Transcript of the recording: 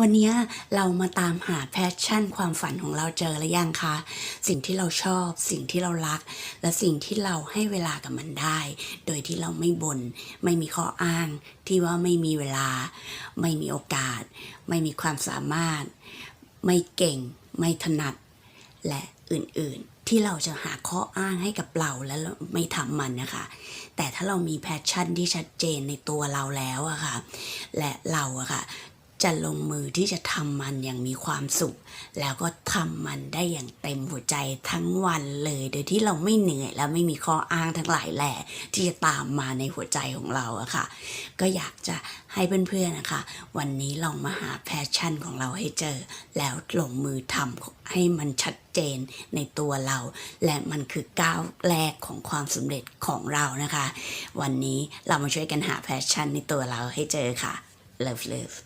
วันนี้เรามาตามหาแพชชั่นความฝันของเราเจอหรือยังคะ สิ่งที่เราชอบ สิ่งที่เรารัก และสิ่งที่เราให้เวลากับมันได้ โดยที่เราไม่บน่นไม่มีข้ออ้างที่ว่าไม่มีเวลา ไม่มีโอกาส ไม่มีความสามารถ ไม่เก่ง ไม่ถนัด และอื่น ๆที่เราจะหาข้ออ้างให้กับเราและเราไม่ทำมันนะคะ แต่ถ้าเรามีแพชชั่นที่ชัดเจนในตัวเราแล้วอะค่ะ และเราอะค่ะ จะลงมือที่จะทำมันอย่างมีความสุข แล้วก็ทำมันได้อย่างเต็มหัวใจทั้งวันเลย โดยที่เราไม่เหนื่อยและไม่มีข้ออ้างทั้งหลายแหล่ที่จะตามมาในหัวใจของเราอะค่ะ ก็อยากจะให้เพื่อนๆนะคะ วันนี้ลองมาหาแพชชั่นของเราให้เจอ แล้วลงมือทำให้มันชัดเจนในตัวเรา และมันคือก้าวแรกของความสำเร็จของเรานะคะ วันนี้เรามาช่วยกันหาแพชชั่นในตัวเราให้เจอค่ะ Love Love